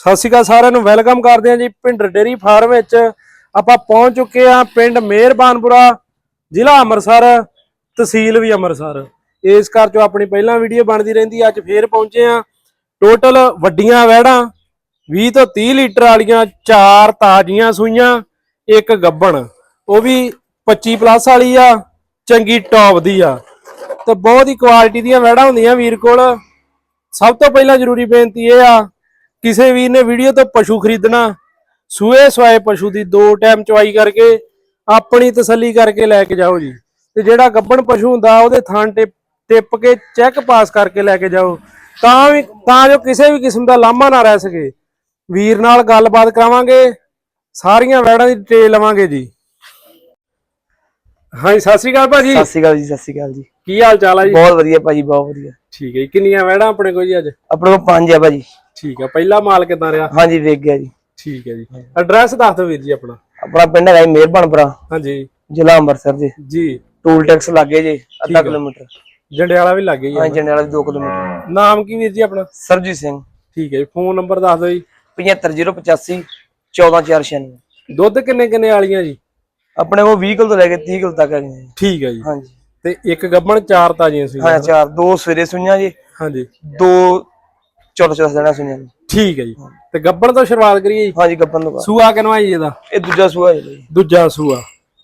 ਸਤਿ ਸ਼੍ਰੀ ਅਕਾਲ ਸਾਰਿਆਂ ਨੂੰ, ਵੈਲਕਮ ਕਰਦੇ ਹਾਂ ਜੀ ਪਿੰਡ ਡੇਰੀ ਫਾਰਮ ਵਿੱਚ। ਆਪਾਂ ਪਹੁੰਚ ਚੁੱਕੇ ਹਾਂ ਪਿੰਡ ਮਿਹਰਬਾਨਪੁਰਾ, ਜ਼ਿਲ੍ਹਾ ਅੰਮ੍ਰਿਤਸਰ, ਤਹਿਸੀਲ ਵੀ ਅੰਮ੍ਰਿਤਸਰ। ਇਸ ਘਰ ਚੋਂ ਆਪਣੀ ਪਹਿਲਾਂ ਵੀਡੀਓ ਬਣਦੀ ਰਹਿੰਦੀ ਅੱਜ ਫੇਰ ਪਹੁੰਚੇ ਹਾਂ। ਟੋਟਲ ਵੱਡੀਆਂ ਵਹਿੜਾਂ 20 ਤੋਂ 30 ਲੀਟਰ ਵਾਲੀਆਂ ਚਾਰ ਤਾਜ਼ੀਆਂ ਸੂਈਆਂ, ਇੱਕ ਗੱਬਣ। ਉਹ ਵੀ 25 ਪਲੱਸ ਵਾਲੀ ਆ, ਚੰਗੀ ਟੌਪ ਦੀ ਆ। ਤੇ ਬਹੁਤ ਹੀ ਕੁਆਲਿਟੀ ਦੀਆਂ ਵਹਿੜਾਂ ਹੁੰਦੀਆਂ ਵੀਰ ਕੋਲ। ਸਭ ਤੋਂ ਪਹਿਲਾਂ ਜ਼ਰੂਰੀ ਬੇਨਤੀ ਇਹ ਆ ਕਿਸੇ ਵੀਰ ਨੇ ਵੀਡੀਓ ਤੋਂ ਪਸ਼ੂ ਖਰੀਦਣਾ ਸੂਏ ਸਵਾਏ ਪਸ਼ੂ ਦੀ ਦੋ ਟਾਈਮ ਚਵਾਈ ਕਰਕੇ ਆਪਣੀ ਤਸੱਲੀ ਕਰਕੇ ਲੈ ਕੇ ਜਾਓ ਜੀ। ਤੇ ਜਿਹੜਾ ਗੱਬਣ ਪਸ਼ੂ ਹੁੰਦਾ ਉਹਦੇ ਥਾਂ ਟਿਪ ਟਿਪ ਕੇ ਚੈੱਕ ਪਾਸ ਕਰਕੇ ਲੈ ਕੇ ਜਾਓ। ਤਾਂ ਵੀ ਤਾਂ ਜੋ ਕਿਸੇ ਵੀ ਕਿਸਮ ਦਾ ਲਾਮਾ ਨਾ ਰਹਿ ਸਕੇ। ਵੀਰ ਨਾਲ ਗੱਲਬਾਤ ਕਰਾਵਾਂਗੇ ਸਾਰੀਆਂ ਵੈੜਾਂ ਦੀ ਡਿਟੇਲ ਲਵਾਂਗੇ ਜੀ। ਹਾਂਜੀ ਸਤਿ ਸ਼੍ਰੀ ਅਕਾਲ ਭਾਜੀ। ਸਤਿ ਸ਼੍ਰੀ ਅਕਾਲ ਜੀ ਸਤਿ ਸ਼੍ਰੀ ਅਕਾਲ ਜੀ। ਕੀ ਹਾਲ ਚਾਲ ਆ ਜੀ? ਬਹੁਤ ਵਧੀਆ ਭਾਜੀ ਬਹੁਤ ਵਧੀਆ। ਠੀਕ ਹੈ ਕਿੰਨੀਆਂ ਵੈੜਾਂ ਆਪਣੇ ਕੋਲ ਜੀ ਅੱਜ? ਆਪਣੇ ਕੋਲ ਪੰਜ ਆ ਭਾਜੀ। ਠੀਕ ਆ ਪਹਿਲਾ ਮਾਲ ਕਿਦਾਂ ਰਿਹਾ? ਹਾਂਜੀ ਵੇਖ ਗਿਆ ਜੀ। ਠੀਕ ਹੈ ਜੀ। ਐਡਰੈਸ ਦੱਸ ਦਿਓ ਵੀਰ ਜੀ ਆਪਣਾ। ਆਪਣਾ ਪਿੰਡ ਹੈਗਾ ਜੀ ਮਿਹਰਬਾਨਪੁਰਾ। ਹਾਂਜੀ। ਜ਼ਿਲ੍ਹਾ ਅੰਮ੍ਰਿਤਸਰ ਜੀ। ਜੀ। ਟੂਲ ਟੈਕਸ ਲੱਗੇ ਜੀ ਅੱਧਾ। ਕਿਲੋਮੀਟਰ। ਜੰਡਿਆਲਾ ਵੀ ਲੱਗੇ ਜੀ ਹਾਂਜੀ ਜੰਡਿਆਲਾ ਦੀ 2 ਕਿਲੋਮੀਟਰ। ਨਾਮ ਕੀ ਵੀਰ ਜੀ ਆਪਣਾ? ਸਰਜੀਤ ਸਿੰਘ। ਠੀਕ ਹੈ ਜੀ ਫੋਨ ਨੰਬਰ ਦੱਸ ਦਿਓ ਜੀ। 75085 14496 ਦੁੱਧ ਕਿੰਨੇ ਕਿੰਨੇ ਵਾਲੀਆਂ ਜੀ? ਆਪਣੇ ਕੋਲ 20 ਕਿਲੋ ਤੋਂ ਲੈ ਕੇ 30 ਕਿਲੋ ਤੱਕ ਹੈਗੇ ਜੀ। ਠੀਕ ਹੈ ਜੀ। ਹਾਂਜੀ। ਤੇ ਇੱਕ ਗੱਬਣ ਚਾਰ ਤਾਜ਼ੀਆਂ ਸੀ। ਹਾਂ ਚਾਰ। ਦੋ ਸਵੇਰੇ ਸੁਈਆਂ ਜੀ। ਹਾਂਜੀ। ਦੋ ਚੌਦਾਂ ਚੌਦਾਂ ਦਿਨਾਂ ਸੁਈਆਂ ਜੀ। ਠੀਕ ਹੈ ਜੀ। ਤੇ ਗੱਬਣ ਤੋਂ ਸ਼ੁਰੂਆਤ ਕਰੀਏ ਜੀ? ਹਾਂਜੀ ਗੱਪਨ ਤੋਂ ਬਾਅਦ। ਸੂਆ ਕਿਨਵਾ ਜੀ ਇਹਦਾ? ਇਹ ਦੂਜਾ ਸੂਆ ਹੈ ਜੀ। ਦੂਜਾ ਸੂਆ।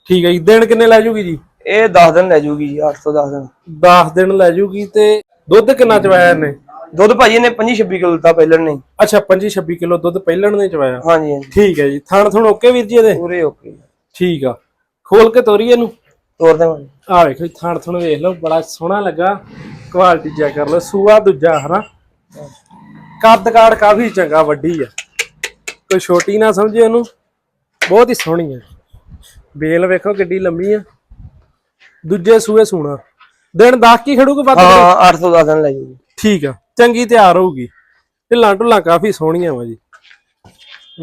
ਠੀਕ ਹੈ ਜੀ। ਦਿਨ ਕਿੰਨੇ ਲੈ ਜੂਗੀ ਜੀ? ਇਹ 10 ਦਿਨ ਲੈ ਜੂਗੀ ਜੀ 8 ਤੋਂ 10 ਦਿਨ। 10 ਦਿਨ ਲੈ ਜੂਗੀ ਤੇ ਦੁੱਧ ਕਿੰਨਾ ਚਵਾਇਆ ਇਹਨੇ? ਦੁੱਧ ਭਾਜੀ ਨੇ 25 26 ਕਿਲੋ ਦਿੱਤਾ ਪਹਿਲਾਂ ਨਹੀਂ ਅੱਛਾ 25 26 ਕਿਲੋ ਦੁੱਧ ਪਹਿਲਣ ਨੇ ਚਵਾਇਆ? ਹਾਂਜੀ ਹਾਂਜੀ। ਠੀਕ ਹੈ ਜੀ। ਥਣ ਥਣ ਓਕੇ ਵੀਰ ਜੀ ਇਹਦੇ? ਪੂਰੇ ਓਕੇ ਠੀਕ ਆ। ਖੋਲ ਕੇ ਤੋਰੀ ਇਹਨੂੰ। ਤੋਰ ਦੇ ਭਾਜੀ ਆ ਵੇਖੋ ਜੀ, ਥਣ ਥਣ ਵੇਖ ਲਓ ਬੜਾ ਸੋਹਣਾ ਲੱਗਾ। ਕੁਆਲਿਟੀ ਚੈੱਕ ਕਰ ਲਓ। ਸੂਆ ਦੂਜਾ ਹਨਾ। ਕੱਦ ਕਾੜ ਕਾਫੀ ਚੰਗਾ ਵੱਡੀ ਆ। ਕੋਈ ਛੋਟੀ ਨਾ ਸਮਝੇ ਉਹਨੂੰ ਬਹੁਤ ਹੀ ਸੋਹਣੀ ਆ। ਬੇਲ ਵੇਖੋ ਕਿੱਡੀ ਲੰਮੀ ਆ। ਦੂਜੇ ਸੂਏ ਸੂਣਾ। ਦਿਨ 10 ਕੀ ਖੜੂਗਾ ਵੱਧ? ਹਾਂ 8 ਤੋਂ 10 ਦਿਨ ਲੈ ਜੂਗੀ ਠੀਕ ਆ। ਚੰਗੀ ਤਿਆਰ ਹੋਊਗੀ। ਢਿੱਲਾਂ ਢੁੱਲਾਂ ਕਾਫੀ ਸੋਹਣੀਆਂ ਵਾ ਜੀ।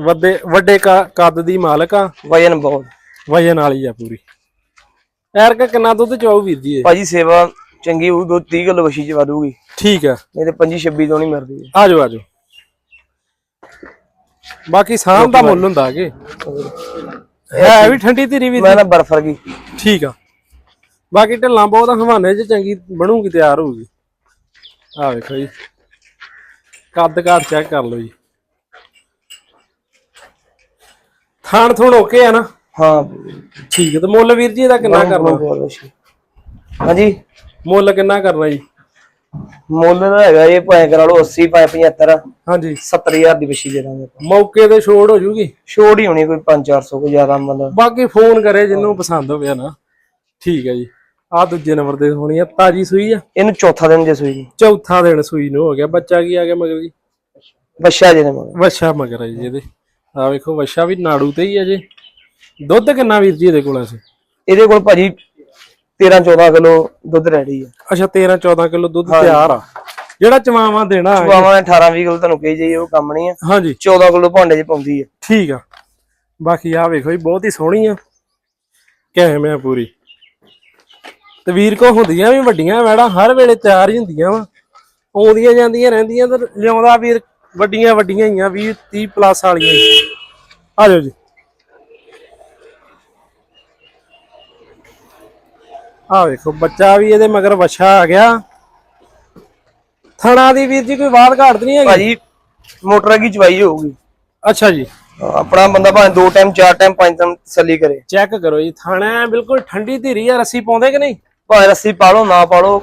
ਵੱਡੇ ਵੱਡੇ ਕ- ਕੱਦ ਦੀ ਮਾਲਕ ਆ। ਵਜਨ ਬਹੁਤ। ਵਜਨ ਵਾਲੀ ਆ ਪੂਰੀ। ਐਰਕਾ ਕਿੰਨਾ ਦੁੱਧ ਚਾਉ ਵੀਰ ਜੀ? ਭਾਜੀ ਸੇਵਾ ਚੰਗੀ ਹੋਊ ਦੋ 30 ਕਿਲੋ ਵਸ਼ੀ ਚ ਵਧੂਗੀ ਠੀਕ ਆ ਨਹੀਂ ਤੇ 25 26 ਤੋਂ ਨਹੀਂ ਮਰਦੀ ਆਜੋ ਆਜੋ ਬਾਕੀ ਸਾਂਭ ਦਾ ਮੁੱਲ ਹੁੰਦਾ ਕਿ ਹੈ ਵੀ ਠੰਡੀ ਧੀਰੀ ਵੀ ਮੈਂ ਨਾ ਬਰਫ ਵਰਗੀ ਠੀਕ ਆ। ਬਾਕੀ ਢਿੱਲਾਂ ਬਹੁਤ ਆ, ਹਵਾਨੇ ਚ ਚੰਗੀ ਬਣੂਗੀ ਤਿਆਰ ਹੋਊਗੀ। ਆ ਵੇਖੋ ਜੀ। ਕੱਦ ਕਾਠ ਚੈੱਕ ਕਰ ਲਓ ਜੀ। ਥਾਣ ਥੁਣ ਓਕੇ ਆ ਨਾ? ਹਾਂ। ਠੀਕ ਹੈ ਤੇ ਮੁੱਲ ਵੀਰ ਜੀ ਇਹਦਾ ਕਿੰਨਾ ਕਰਨਾ? ਹਾਂਜੀ। ਮੁੱਲ ਕਿੰਨਾ ਕਰਨਾ ਜੀ? ਮੁੱਲ ਦਾ ਹੈਗਾ ਇਹ ਭਾਵੇਂ ਕਰਾ ਲਓ 80 ਭਾਵੇਂ 75 ਹਾਂਜੀ। 70000 ਦੀ ਵਸ਼ੀ ਦੇ ਦਾਂਗੇ ਆਪਾਂ। ਮੌਕੇ ਤੇ ਛੋੜ ਹੋ ਜੂਗੀ? ਛੋੜ ਹੀ ਹੋਣੀ ਕੋਈ 5-400 ਕੋਈ ਜ਼ਿਆਦਾ ਮਤਲਬ। ਬਾਕੀ ਫੋਨ ਕਰੇ ਜਿੰਨੂੰ ਪਸੰਦ ਹੋਵੇ ਨਾ ਠੀਕ ਹੈ ਜੀ। ਆ ਦੂਜੇ ਨੰਬਰ ਤੇ ਹੋਣੀ ਆ ਤਾਜੀ ਸੂਈ ਆ। ਇਹਨੂੰ ਚੌਥਾ ਦਿਨ ਜੇ ਸੂਈ ਚੌਥਾ ਦਿਨ ਸੂਈ ਨੂੰ ਹੋ ਗਿਆ। ਬੱਚਾ ਕੀ ਆ ਗਿਆ ਮਗਰ ਜੀ? ਬੱਛਾ ਜੇ ਨੇ ਮਗਰ। ਵਛਾ ਮਗਰ ਆ ਜੀ ਇਹਦੇ। ਆ ਵੇਖੋ ਵਛਾ ਵੀ ਨਾੜੂ ਤੇ ਹੀ ਆ ਜੀ। ਦੁੱਧ ਕਿੰਨਾ ਵੀਰ ਜੀ ਇਹਦੇ ਕੋਲ ਅਸੀਂ ਇਹਦੇ ਕੋਲ ਭਾਜੀ 13-14 ਕਿਲੋ ਦੁੱਧ ਰੈਡੀ ਆ। ਅੱਛਾ 13 14 ਕਿਲੋ ਦੁੱਧ ਤਿਆਰ ਆ। ਜਿਹੜਾ ਚਵਾਵਾਂ ਦੇਣਾ ਆ। ਬਾਵਾਂ 18-20 ਕਿਲੋ ਤੁਹਾਨੂੰ ਕਹੀ ਜਾਈਏ ਉਹ ਕੰਮ ਨਹੀਂ ਆ। ਹਾਂਜੀ। 14 ਕਿਲੋ ਭਾਂਡੇ 'ਚ ਪਾਉਂਦੀ ਆ। ਠੀਕ ਆ। ਬਾਕੀ ਆ ਵੇਖੋ ਜੀ ਬਹੁਤ ਹੀ ਸੋਹਣੀ ਆ। ਕਹਿਮ ਆ ਪੂਰੀ। ਤੇ ਵੀਰ ਕੋ ਹੁੰਦੀਆਂ ਵੀ ਵੱਡੀਆਂ ਵੈੜਾਂ ਹਰ ਵੇਲੇ ਤਿਆਰ ਹੀ ਹੁੰਦੀਆਂ ਵਾ। ਆਉਂਦੀਆਂ ਜਾਂਦੀਆਂ ਰਹਿੰਦੀਆਂ ਤੇ ਲਿਆਉਂਦਾ ਵੀਰ ਵੱਡੀਆਂ ਵੱਡੀਆਂ ਹੀ ਆ 20 30 ਪਲੱਸ ਵਾਲੀਆਂ ਆ ਜਾਓ ਜੀ। ਆ ਵੇਖੋ ਬੱਚਾ ਵੀ ਇਹਦੇ ਮਗਰ ਵਛਾ ਆ ਗਿਆ। ਥਣਾ ਦੀ ਵੀਰ ਜੀ ਕੋਈ ਬਾਤ ਘਾਟ ਨਹੀਂ ਹੈਗੀ? ਭਾਜੀ ਮੋਟਰ ਕੀ ਚਵਾਈ ਹੋਊਗੀ। ਅੱਛਾ ਜੀ। ਆਪਣਾ ਬੰਦਾ ਭਾਵੇਂ ਦੋ ਟਾਈਮ ਚਾਰ ਟਾਈਮ ਪੰਜ ਟਾਈਮ ਤਸੱਲੀ ਕਰੇ। ਚੈੱਕ ਕਰੋ ਜੀ ਥਾਣਾ ਬਿਲਕੁਲ ਠੰਡੀ ਧੀਰੀ ਆ ਰੱਸੀ ਪਾਉਂਦੇ ਕਿ ਨਹੀਂ? ਭਾਵੇਂ ਰੱਸੀ ਪਾ ਲਓ ਨਾ ਪਾ ਲਓ।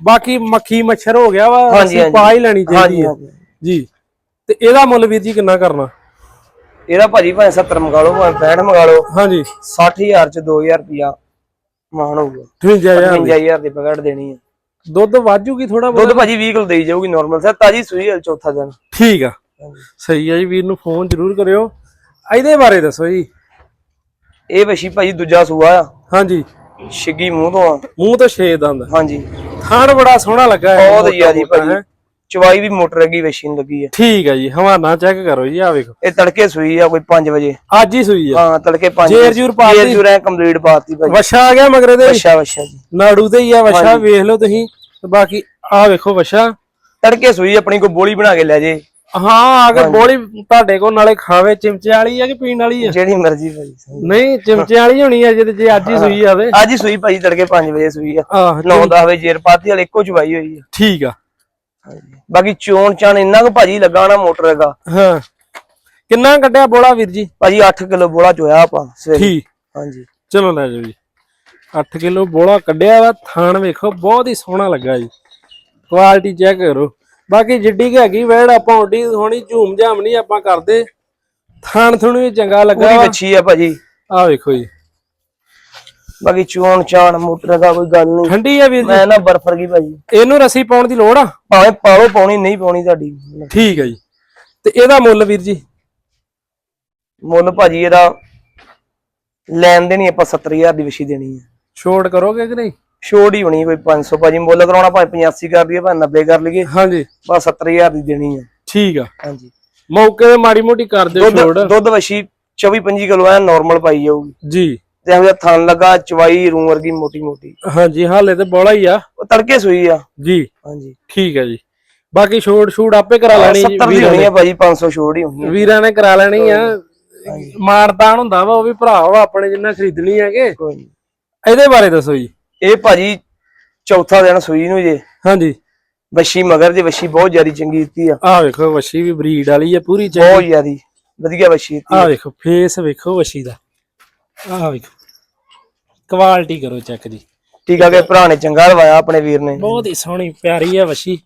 ਬਾਕੀ ਮੱਖੀ ਮੱਛਰ ਹੋ ਗਿਆ ਵਾ ਹਾਂਜੀ, ਹਾਂਜੀ। ਪਾ ਹੀ ਲੈਣੀ ਚਾਹੀਦੀ ਹੈ ਹਾਂਜੀ। ਜੀ। ਤੇ ਇਹਦਾ ਮੁੱਲ ਵੀਰ ਜੀ ਕਿੰਨਾ ਕਰਨਾ? ਇਹਦਾ ਭਾਜੀ ਭਾਵੇਂ 70 ਮੰਗਾ ਲਓ ਭਾਵੇਂ 65 ਮੰਗਾ ਲਓ। ਹਾਂਜੀ। 60000 ਚ 2000 ਰੁਪਿਆ ਮਾਨ ਹੋਊਗਾ। 58000 55000 ਦੀ। ਪਕੜ ਦੇਣੀ ਹੈ ਦੁੱਧ ਵਾਜੂਗੀ ਥੋੜਾ ਦੁੱਧ ਭਾਜੀ 20 ਕਿਲੋ ਦੇਈ ਜਾਊਗੀ ਨਾਰਮਲ ਸਰ ਤਾਜੀ ਸੂਈ ਹੈ ਚੌਥਾ ਦਿਨ ਠੀਕ ਆ। ਸਹੀ ਆ ਜੀ ਵੀਰ ਨੂੰ ਫੋਨ ਜ਼ਰੂਰ ਕਰਿਓ। ਇਹਦੇ ਬਾਰੇ ਦੱਸੋ ਜੀ। ਇਹ ਵਸ਼ੀ ਭਾਜੀ ਦੂਜਾ ਸੂਆ ਆ। ਹਾਂਜੀ। ਛਿੱਗੀ ਮੂੰਹ ਤੋਂ ਆ। ਮੂੰਹ ਤੋਂ ਛੇ ਦੰਦ। ਹਾਂਜੀ। ਥਾਣ ਬੜਾ ਸੋਹਣਾ ਲੱਗਾ ਹੈ ਬਹੁਤ ਮੋਟਾ ਭਾਜੀ। ਚਵਾਈ ਵੀ ਮੋਟਰ ਅੱਗੀ ਵਸ਼ੀ ਨੂੰ ਲੱਗੀ ਹੈ ਠੀਕ ਆ ਜੀ ਹਵਾਨਾ ਚੈੱਕ ਕਰੋ ਜੀ ਆ ਵੇਖੋ। ਇਹ ਤੜਕੇ ਸੂਈ ਆ ਕੋਈ 5 ਵਜੇ। ਅੱਜ ਹੀ ਸੂਈ ਆ। ਹਾਂ ਤੜਕੇ 5 ਜੇਰ ਜੂਰ ਪਾ ਦਿੱਤੀ? ਜੂਰ ਐ ਕੰਪਲੀਟ ਪਾਤੀ ਭਾਜੀ ਵਛਾ ਆ ਗਿਆ ਮਗਰੇ ਦੇ ਵਸ਼ਾ ਵਸ਼ਾ ਜੀ। ਨਾੜੂ ਤੇ ਹੀ ਆ ਵਛਾ ਵੇਖ ਲਓ ਤੁਸੀਂ। ਤੇ ਬਾਕੀ ਆ ਵੇਖੋ ਵਛਾ ਤੜਕੇ ਸੂਈ ਆਪਣੀ ਕੋਈ ਬੋਲੀ ਬਣਾ ਕੇ ਲੈ ਜੇ। ਹਾਂ ਆ ਕੇ ਬੋਲੀ ਤੁਹਾਡੇ ਕੋਲ ਨਾਲੇ ਖਾਵੇ ਚਿਮਚੇ ਵਾਲੀ ਆ ਕਿ ਪੀਣ ਵਾਲੀ ਆ? ਜਿਹੜੀ ਮਰਜ਼ੀ ਭਾਜੀ ਨਹੀਂ ਚਿਮਚੇ ਵਾਲੀ ਹੋਣੀ ਆ ਜੇ ਜੇ ਅੱਜ ਹੀ ਸੂਈ ਆਵੇ। ਅੱਜ ਹੀ ਸੂਈ ਭਾਜੀ ਤੜਕੇ 5 ਵਜੇ ਸੂਈ ਆ। ਆਹ 9-10 ਵਜੇ ਜੇਰ ਪਾਤੀ ਵਾਲੇ ਇੱਕੋ ਚਵਾਈ ਹੋਈ ਆ। ਠੀਕ ਆ। ਬਾਕੀ ਚੋਣ ਚਾਣ ਇੰਨਾ ਕੁ ਭਾਜੀ ਲੱਗਾ ਨਾ ਮੋਟਰ ਹੈਗਾ ਹਾਂ। ਕਿੰਨਾ ਕੱਢਿਆ ਬੋਲਾ ਵੀਰ ਜੀ? ਭਾਜੀ 8 ਕਿਲੋ ਬੋਲਾ ਚੋਇਆ ਆਪਾਂ ਸਵੇਰੇ। ਠੀਕ। ਹਾਂਜੀ। ਚਲੋ ਲੈ ਜਾਓ ਜੀ। 8 ਕਿਲੋ ਬੋਲਾ ਕੱਢਿਆ ਵਾ ਥਾਣ ਵੇਖੋ ਬਹੁਤ ਹੀ ਸੋਹਣਾ ਲੱਗਾ ਜੀ। ਕੁਆਲਿਟੀ ਚੈੱਕ ਕਰੋ। ਬਾਕੀ ਜਿੱਡੀ ਕੁ ਹੈਗੀ ਵੈੜ ਆਪਾਂ ਓਡੀ ਹੋਣੀ ਝੂਮ ਝਾਮ ਨਹੀਂ ਆਪਾਂ ਕਰਦੇ। ਥਾਣ ਥੁਣ ਵੀ ਚੰਗਾ ਲੱਗਾ ਪੂਰੀ ਵਾ। ਵੱਛੀ ਆ ਭਾਜੀ। ਆ ਵੇਖੋ ਜੀ। ਬਾਕੀ ਚੋਣ ਚਾਣ ਮੋਟਰ ਦਾ ਕੋਈ ਗੱਲ ਨਹੀਂ। ਠੰਡੀ ਆ ਵੀਰ ਜੀ। ਮੈਂ ਨਾ ਬਰਫ ਵਰਗੀ ਭਾਜੀ। ਇਹਨੂੰ ਰੱਸੀ ਪਾਉਣ ਦੀ ਲੋੜ ਆ? ਭਾਵੇਂ ਪਾਲੋ ਪਾਉਣੀ ਨਹੀਂ ਪਾਉਣੀ ਤੁਹਾਡੀ। ਠੀਕ ਹੈ ਜੀ। ਤੇ ਇਹਦਾ ਮੁੱਲ ਵੀਰ ਜੀ? ਮੁੱਲ ਭਾਜੀ ਇਹਦਾ ਲੈਣ ਦੇਣੀ ਆਪਾਂ 70000 ਦੀ ਵਛੀ ਦੇਣੀ ਹੈ ਛੋੜ ਕਰੋਗੇ ਕਿ ਨਹੀਂ? ਛੋੜ ਹੀ ਹੋਣੀ ਕੋਈ 500 ਭਾਜੀ ਮੁੱਲ ਕਰਾਉਣਾ ਭਾਵੇਂ 85 ਕਰ ਦਈਏ ਭਾਵੇਂ 90 ਕਰ ਲਈਏ। ਹਾਂਜੀ। ਬਸ 70000 ਦੀ ਦੇਣੀ ਹੈ ਠੀਕ ਆ। ਹਾਂਜੀ। ਮੌਕੇ ਤੇ ਮਾੜੀ ਮੋਟੀ ਕਰ ਦਿਓ ਛੋੜ ਦੁੱਧ ਵਛੀ 24 25 ਕਿਲੋ ਐ ਨਾਰਮਲ ਪਾਈ ਜਾਊਗੀ। ਜੀ। ਤੇ ਇਹੋ ਜਿਹਾ ਥਣ ਲੱਗਾ ਚਵਾਈ ਰੂ ਵਰਗੀ ਮੋਟੀ ਮੋਟੀ। ਹਾਂਜੀ ਹਾਲੇ ਤੇ ਬੋਲਾ ਹੀ ਆ। ਉਹ ਤੜਕੇ ਸੂਈ ਆ। ਜੀ। ਹਾਂਜੀ। ਠੀਕ ਹੈ ਜੀ। ਬਾਕੀ ਛੋੜ ਛੂੜ ਆਪੇ ਕਰਾ ਲੈਣੀ ਜੀ 70 ਦੀ ਹੋਣੀ ਆ ਭਾਜੀ 500 ਛੋੜ ਹੀ ਹੋਣੀ ਆ। ਵੀਰਾਂ ਨੇ ਕਰਾ ਲੈਣੀ ਆ। ਮਾਨਤਾਨ ਹੁੰਦਾ ਵਾ ਉਹ ਵੀ ਭਰਾ ਵਾ ਆਪਣੇ ਜਿੰਨਾ ਖਰੀਦਣੀ ਹੈਗੇ। ਇਹਦੇ ਬਾਰੇ ਦੱਸੋ ਜੀ। ਇਹ ਭਾਜੀ ਚੌਥਾ ਦਿਨ ਸੂਈ ਨੂੰ ਜੇ। ਹਾਂਜੀ। ਵਛੀ ਮਗਰ ਜੇ ਵਛੀ ਬਹੁਤ ਜ਼ਿਆਦੀ ਚੰਗੀ ਦਿੱਤੀ ਆ। ਆਹ ਵੇਖੋ ਵਸ਼ੀ ਵੀ ਬਰੀਡ ਵਾਲੀ ਆ ਪੂਰੀ ਚ ਬਹੁਤ ਜ਼ਿਆਦੀ ਵਧੀਆ ਵਛੀ ਦਿੱਤੀ ਆਹ ਵੇਖੋ ਫੇਸ ਵੇਖੋ ਵਸ਼ੀ ਦਾ। ਆਹ ਵੇਖੋ। ਕੁਆਲਿਟੀ ਕਰੋ ਚੈੱਕ ਜੀ ਠੀਕ ਆ ਕਿ ਭਰਾ ਨੇ ਚੰਗਾ ਲਵਾਇਆ ਆਪਣੇ ਵੀਰ ਨੇ। ਬਹੁਤ ਹੀ ਸੋਹਣੀ ਪਿਆਰੀ ਆ ਵਸ਼ੀ।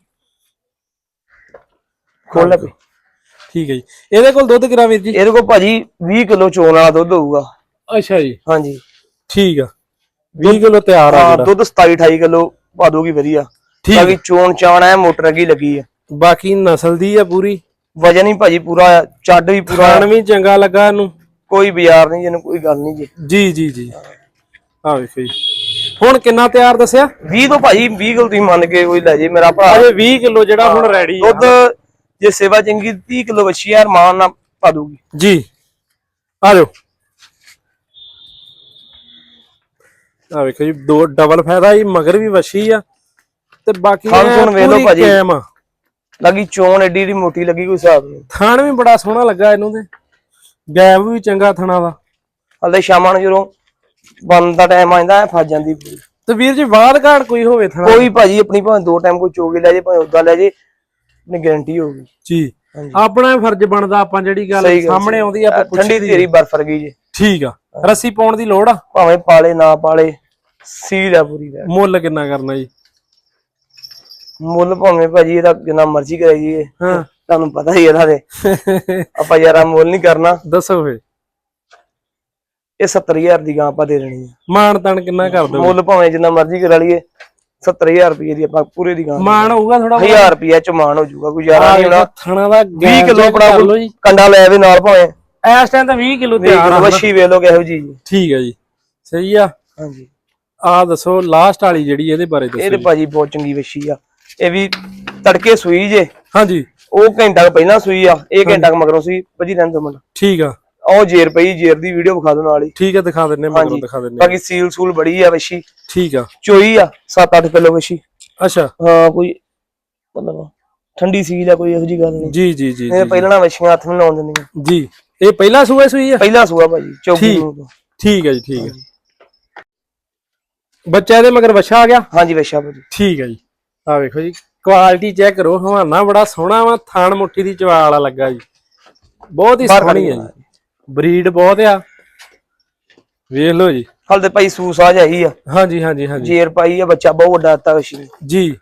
ਖੋਲ ਲੈ ਵੀ। ਠੀਕ ਹੈ ਜੀ। ਇਹਦੇ ਕੋਲ ਦੁੱਧ ਕਿਰਾ ਵੀਰ ਜੀ? ਇਹਦੇ ਕੋਲ ਭਾਜੀ 20 ਕਿਲੋ ਚੋਣ ਵਾਲਾ ਦੁੱਧ ਹੋਊਗਾ। ਅੱਛਾ ਜੀ। ਹਾਂਜੀ। ਠੀਕ ਆ। 20 ਕਿਲੋ ਤਿਆਰ ਆ ਹਾਂ ਜਿਹੜਾ। ਦੁੱਧ 27 28 ਕਿਲੋ ਪਾ ਦੋਗੀ ਵਧੀਆ। ਠੀਕ ਬਾਕੀ ਚੋਣ ਚਾਣ ਐ ਮੋਟਰ ਅੱਗੀ ਲੱਗੀ ਆ। ਬਾਕੀ ਨਸਲ ਦੀ ਆ ਪੂਰੀ। ਵਜਨ ਹੀ ਭਾਜੀ ਪੂਰਾ ਆ, ਚੱਡ ਵੀ ਪੂਰਾ ਖਾਣ ਵੀ ਚੰਗਾ ਲੱਗਾ ਇਹਨੂੰ। ਕੋਈ ਬਾਜ਼ਾਰ ਨਹੀਂ ਜਿਹਨੂੰ ਕੋਈ ਗੱਲ ਨਹੀਂ ਜੀ। ਜੀ ਜੀ ਜੀ। ਆ ਵੇਖੋ ਜੀ। ਹੁਣ ਕਿੰਨਾ ਤਿਆਰ ਦੱਸਿਆ? 20 ਤੋਂ ਭਾਜੀ 20 ਕਿਲੋ ਤੁਸੀਂ ਮੰਨ ਕੇ ਕੋਈ ਲੈ ਜੇ ਮੇਰਾ ਭਰਾ। ਅਜੇ 20 ਕਿਲੋ ਜਿਹੜਾ ਹੁਣ ਰੈਡੀ ਆ। ਦੁੱਧ ਜੇ ਸੇਵਾ ਚੰਗੀ 30 ਕਿਲੋ ਵੱਛੀ ਯਾਰ ਮਾਨ ਨਾ ਪਾ ਦੂਗੀ ਜੀ। ਆ ਜਾਓ। ਆ ਵੇਖੋ ਜੀ ਦੋ ਡਬਲ ਫਾਇਦਾ ਜੀ ਮਗਰ ਵੀ ਵਸ਼ੀ ਆ। ਤੇ ਬਾਕੀ ਖੂਣ ਵੇਖ ਲਓ ਭਾਜੀ। ਲੱਗੀ ਚੋਣ ਐਡੀ ਦੀ ਮੋਟੀ ਲੱਗੀ ਕੋਈ ਹਿਸਾਬ ਨਹੀਂ। ਥਾਣ ਵੀ ਬੜਾ ਸੋਹਣਾ ਲੱਗਾ ਇਹਨੂੰ ਤੇ। ਗੈਬ ਵੀ ਚੰਗਾ ਥਣਾ ਦਾ। ਹਲੇ ਸ਼ਾਮਾਂ ਨੂੰ ਜਦੋਂ ਬੰਦ ਦਾ ਟਾਈਮ ਆਂਦਾ ਫਸ ਜਾਂਦੀ ਪੂਰੀ। ਤੇ ਵੀਰ ਜੀ ਬਾਅਦ ਘਾਟ ਕੋਈ ਹੋਵੇ ਥਣਾ? ਕੋਈ ਭਾਜੀ ਆਪਣੀ ਭਾਵੇਂ ਦੋ ਟਾਈਮ ਕੋਈ ਚੋਗੇ ਲੈ ਜੇ ਭਾਵੇਂ ਉਦਾਂ ਲੈ ਜੇ ਆਪਣੀ ਗਾਰੰਟੀ ਹੋਊਗੀ ਜੀ। ਆਪਣਾ ਫਰਜ਼ ਬਣਦਾ ਆਪਾਂ ਜਿਹੜੀ ਗੱਲ ਸਹੀ ਗੱਲ, ਸਾਹਮਣੇ ਸਹੀ। ਆਉਂਦੀ ਆ ਠੰਡੀ ਤੇਰੀ ਬਰਫ ਵਰਗੀ ਜੇ। ਠੀਕ ਆ। ਰੱਸੀ ਪਾਉਣ ਦੀ ਲੋੜ ਆ? ਭਾਵੇਂ ਪਾਲੇ ਨਾ ਪਾਲੇ ਸੀਲ ਆ ਪੂਰੀ ਦਾ ਮੁੱਲ ਕਿੰਨਾ ਕਰਨਾ ਜੀ? ਮੁੱਲ ਭਾਵੇਂ ਭਾਜੀ ਇਹਦਾ ਜਿੰਨਾ ਮਰਜ਼ੀ ਕਰਾਈਏ। ਹਾਂ। ਤੁਹਾਨੂੰ ਪਤਾ ਹੀ ਇਹਦਾ ਦੇ ਆਪਾਂ ਯਾਰਾ ਮੁੱਲ ਨਹੀਂ ਕਰਨਾ। ਦੱਸੋ ਫੇ ਇਹ 70000 ਦੀ ਗਾਂ ਆਪਾਂ ਦੇ ਦੇਣੀ ਹੈ ਮਾਣ ਤਣ ਕਿੰਨਾ ਕਰ ਦੋ ਮੁੱਲ ਭਾਵੇਂ ਜਿੰਨਾ ਮਰਜ਼ੀ ਕਰਾ ਲਈਏ 70000 ਰੁਪਏ ਦੀ ਆਪਾਂ ਪੂਰੇ ਦੀ ਗਾਂ ਮਾਣ ਹੋਊਗਾ ਥੋੜਾ 1000 ਰੁਪਏ ਚ ਮਾਨ ਹੋ ਜਾਊਗਾ ਕੋਈ ਜ਼ਿਆਦਾ ਨਹੀਂ ਹੋਣਾ। ਥਣਾ ਦਾ 20 ਕਿਲੋ ਕਰ ਲਓ ਜੀ। ਕੰਡਾ ਲੈ ਆਵੇ ਨਾਲ ਭਾਵੇਂ। ਇਸ ਟਾਈਮ ਤਾਂ 20 ਕਿਲੋ 20 ਤਿਆਰ ਆ। ਵੱਛੀ ਵੇਖ ਲੋ ਕਿਹੋ ਜੀ। ਠੀਕ ਹੈ ਜੀ। ਸਹੀ ਆ। ਹਾਂਜੀ। ਆ ਦੱਸੋ ਲਾਸਟ ਵਾਲੀ ਜਿਹੜੀ ਇਹਦੇ ਬਾਰੇ ਦੱਸੋ ਤੇ ਭਾਜੀ ਬਹੁਤ ਚੰਗੀ ਵੱਛੀ ਆ। ਇਹ ਵੀ ਤੜਕੇ ਸੂਈ ਜੇ। ਹਾਂਜੀ। ਉਹ ਘੰਟਾ ਪਹਿਲਾਂ ਸੂਈ ਆ ਇਹ ਘੰਟਾ ਮਗਰੋਂ ਸੂਈ। ਭਜੀ ਰਹਿਣ ਦੋ ਮਿੰਟ ਠੀਕ ਆ। ਉਹ ਜੇਰ ਪਈ ਜੇਰ ਦੀ ਵੀਡੀਓ ਵਿਖਾ ਦੋ ਨਾਲ ਹੀ। ਠੀਕ ਆ ਦਿਖਾ ਦਿੰਨੇ ਮਗਰੋਂ ਦਿਖਾ ਦਿੰਨੇ ਬਾਕੀ ਸੀਲ ਸੂਲ ਬੜੀ ਆ ਵੱਛੀ ਠੀਕ ਆ। ਚੋਈ ਆ 7-8 ਕਿਲੋ ਵੱਛੀ ਅੱਛਾ। ਹਾਂ ਕੋਈ ਮਤਲਬ ਠੰਡੀ ਸੀਲ ਆ ਕੋਈ ਇਹੋ ਜੀ ਗੱਲ ਨਹੀਂ। ਜੀ ਜੀ ਜੀ ਇਹ ਪਹਿਲਾਂ ਨਾ ਵੱਛੀਆਂ ਹੱਥ ਨੂੰ ਲਾਉਣ ਦਿੰਦੀਆਂ। ਜੀ ਇਹ ਪਹਿਲਾ ਸੂਏ ਸੂਈ ਆ? ਪਹਿਲਾ ਸੂਆ ਭਾਜੀ ਚੌਕੀ ਠੀਕ। ਨੂੰ ਠੀਕ ਹੈ ਜੀ ਠੀਕ ਹੈ ਬੱਚਾ ਇਹਦੇ ਮਗਰ ਵਛਾ ਆ ਗਿਆ? ਹਾਂਜੀ ਵੱਛਾ ਭਾਜੀ। ਠੀਕ ਹੈ ਜੀ। ਆ ਵੇਖੋ ਜੀ ਕੁਆਲਿਟੀ ਚੈੱਕ ਕਰੋ ਹਵਾਨਾ ਬੜਾ ਸੋਹਣਾ ਵਾ ਥਾਣ ਮੁੱਠੀ ਦੀ ਚਵਾਲ ਵਾਲਾ ਲੱਗਾ ਜੀ। ਬਹੁਤ ਹੀ ਬਾਹਰ ਸੋਹਣੀ ਹੈ ਜੀ। ਬਰੀਡ ਬਹੁਤ ਆ। ਵੇਖ ਲਓ ਜੀ। ਹਲ ਤੇ ਭਾਈ ਸੂਸ ਆ ਜਾਈ ਆ। ਹਾਂਜੀ ਹਾਂਜੀ ਹਾਂਜੀ। ਜੇਰ ਪਾਈ ਆ ਬੱਚਾ ਬਹੁਤ ਵੱਡਾ ਦਿੱਤਾ ਨੇ। ਜੀ।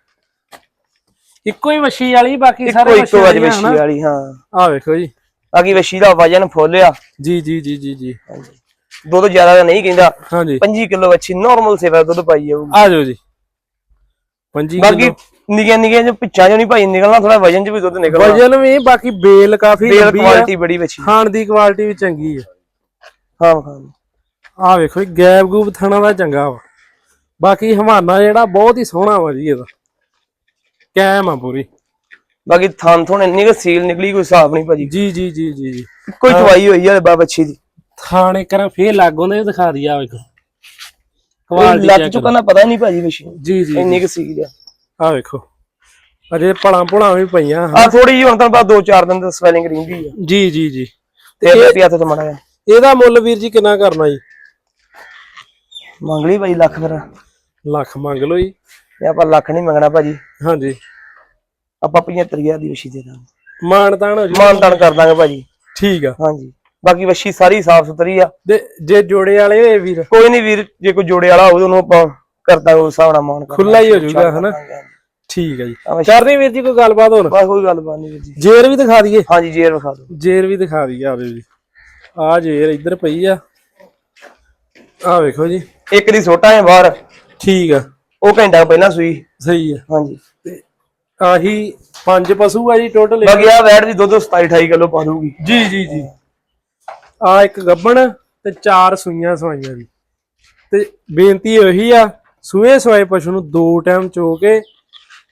ਇੱਕੋ ਹੀ ਵਛੀ ਵਾਲੀ ਬਾਕੀ ਇੱਕੋ ਸਾਰੇ ਇੱਕੋ ਵਾਲੀ ਵੱਛੀ ਵਾਲੀ ਹਾਂ। ਆ ਵੇਖੋ ਜੀ। ਬਾਕੀ ਵੱਛੀ ਦਾ ਵਜਨ ਫੁੱਲ ਆ। ਜੀ ਜੀ ਜੀ ਜੀ ਜੀ। ਦੁੱਧ ਜ਼ਿਆਦਾ ਤਾਂ ਨਹੀਂ ਕਹਿੰਦਾ। ਹਾਂਜੀ। 5 ਕਿਲੋ ਵੱਛੀ ਨਾਰਮਲ ਸੇਵਾ ਦੁੱਧ ਪਾਈ ਜਾਊਗੀ। ਆ ਜਾਓ ਜੀ। 5 ਬਾਕੀ ਕਿਲੋ। ਨਿੱਕੀਆਂ ਨਿੱਕੀਆਂ ਜੋ ਪਿੱਛਾਂ ਜੋ ਨਹੀਂ ਭਾਈ ਨਿਕਲਣਾ ਥੋੜਾ ਵਜਨ ਚ ਵੀ ਦੁੱਧ ਨਿਕਲਣਾ। ਵਜਨ ਵੀ ਬਾਕੀ ਬੇਲ ਕਾਫੀ ਬੇਲ ਕੁਆਲਿਟੀ ਬੜੀ ਵੱਛੀ ਖਾਣ ਦੀ ਕੁਆਲਿਟੀ ਵੀ ਚੰਗੀ ਆ। ਹਾਂ ਹਾਂ। ਆ ਵੇਖੋ ਜੀ ਗੈਬ ਗੂਬ ਥਣਾ ਦਾ ਚੰਗਾ ਵਾ। ਬਾਕੀ ਹਵਾਨਾ ਜਿਹੜਾ ਬਹੁਤ ਹੀ ਸੋਹਣਾ ਵਾ ਜੀ ਇਹਦਾ। ਕੈਮ ਆ ਪੂਰੀ। ਬਾਕੀ ਥਾਂ ਥੋਣ ਇੰਨੀ ਕੁ ਸੀਲ ਨਿਕਲੀ ਕੋਈ ਹਿਸਾਬ ਨਹੀਂ ਭਾਜੀ। ਜੀ ਜੀ ਜੀ ਜੀ ਜੀ। ਕੋਈ ਚਵਾਈ ਹੋਈ ਆ ਬਾ ਬੱਚੀ ਦੀ। ਥਾਣੇ ਕਰਾਂ ਫੇਰ ਲੱਗੋਂ ਦੇ ਦਿਖਾ ਦਿਆ ਵੇਖੋ। ਕੁਆਲਿਟੀ ਲੱਤ ਚੈੱਕ ਦਾ ਪਤਾ ਨਹੀਂ ਭਾਜੀ ਵੱਛੀ ਜੀ ਜੀ। ਇੰਨੀ ਕੁ ਸੀਲ ਆ। ਆ ਵੇਖੋ। ਅਜੇ ਭਲਾਂ ਭੁਲਾਂ ਵੀ ਪਈਆਂ। ਆ ਥੋੜੀ ਜਿਹੀ ਹੁਣ ਤਾਂ ਬਾਅਦ 2-4 ਦਿਨ ਦੀ ਸਵੈਲਿੰਗ ਰਹਿੰਦੀ ਆ। ਜੀ ਜੀ ਜੀ। ਤੇ ਇਹ ਹੱਥ ਤੇ ਮੜਾ ਇਹਦਾ ਮੁੱਲ ਵੀਰ ਜੀ ਕਿੰਨਾ ਕਰਨਾ ਜੀ? ਮੰਗ ਲਈ ਭਾਈ ਲੱਖ ਫਿਰ। ਲੱਖ ਮੰਗ ਲਓ ਜੀ। ਤੇ ਆਪਾਂ ਲੱਖ ਨਹੀਂ ਮੰਗਣਾ ਭਾਜੀ। ਹਾਂਜੀ। ਆਪਾਂ 75000 ਦੀ ਵਸ਼ੀ ਦੇ ਦਾਂਗੇ। ਮਾਨ ਤਾਨ ਹੋ ਜੀ ਮਾਨ ਤਾਨ ਕਰ ਦਾਂਗੇ ਭਾਜੀ। ਠੀਕ ਆ। ਹਾਂਜੀ। ਬਾਕੀ ਵਸ਼ੀ ਸਾਰੀ ਸਾਫ਼ ਸੁਥਰੀ ਆ। ਤੇ ਜੇ ਜੋੜੇ ਵਾਲੇ ਵੀਰ? ਕੋਈ ਨਹੀਂ ਵੀਰ ਜੇ ਕੋਈ ਜੋੜੇ ਵਾਲਾ ਹੋਊ ਉਹਨੂੰ ਆਪਾਂ ਕਰ ਦਾਂਗੇ ਉਸ ਹਿਸਾਬ ਨਾਲ ਮਾਨ ਖੁੱਲਾ ਹੀ ਹੋ ਜਾਊਗਾ ਹਨਾ? ਠੀਕ ਆ ਜੀ। ਹਾਂ, ਕਰਨੀ ਵੀਰ ਜੀ ਕੋਈ ਗੱਲਬਾਤ ਹੁਣ? ਬਸ ਕੋਈ ਗੱਲ ਬਾਤ ਨਹੀਂ ਵੀਰ ਜੀ। ਜੇਰ ਵੀ ਦਿਖਾ ਦਈਏ? ਹਾਂਜੀ ਜੇਰ ਵਿਖਾ ਦਿਓ। ਜੇਰ ਵੀ ਦਿਖਾ ਦਈਏ ਆਵੇ ਜੀ ਆ ਜੇਰ ਇੱਧਰ ਪਈ ਆ। ਆ ਵੇਖੋ ਜੀ। ਇੱਕ ਦੀ ਛੋਟਾ ਹੈ ਬਾਹਰ। ਠੀਕ ਆ। ਉਹ ਘੰਟਾ ਪਹਿਲਾਂ ਸੂਈ। ਸਹੀ ਆ। ਹਾਂਜੀ। ਤੇ ਆਹੀ ਪੰਜ ਪਸ਼ੂ ਆ ਜੀ ਟੋਟਲ ਬਾਕੀ ਆ ਵੈਟ ਦੀ ਦੁੱਧ 27 28 ਕਿਲੋ ਪਾ ਦੂਗੀ ਜੀ ਜੀ ਜੀ। ਆ ਇੱਕ ਗੱਬਣ ਤੇ ਚਾਰ ਸੂਈਆਂ ਸਵਾਈਆਂ ਜੀ। ਤੇ ਬੇਨਤੀ ਉਹੀ ਆ ਸੂਏ ਸਵਾਏ ਪਸ਼ੂ ਨੂੰ ਦੋ ਟਾਈਮ ਚੋ ਕੇ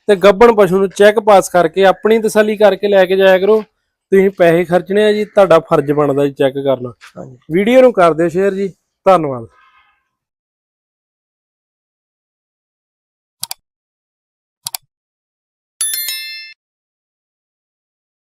ਤੇ ਗੱਬਣ ਪਸ਼ੂ ਨੂੰ ਚੈੱਕ ਪਾਸ ਕਰਕੇ ਆਪਣੀ ਤਸੱਲੀ ਕਰਕੇ ਲੈ ਕੇ ਜਾਇਆ ਕਰੋ। ਤੁਸੀਂ ਪੈਸੇ ਖਰਚਣੇ ਆ ਜੀ ਤੁਹਾਡਾ ਫਰਜ਼ ਬਣਦਾ ਜੀ ਚੈੱਕ ਕਰਨਾ। ਹਾਂਜੀ। ਵੀਡੀਓ ਨੂੰ ਕਰ ਦਿਓ ਸ਼ੇਅਰ ਜੀ। ਧੰਨਵਾਦ।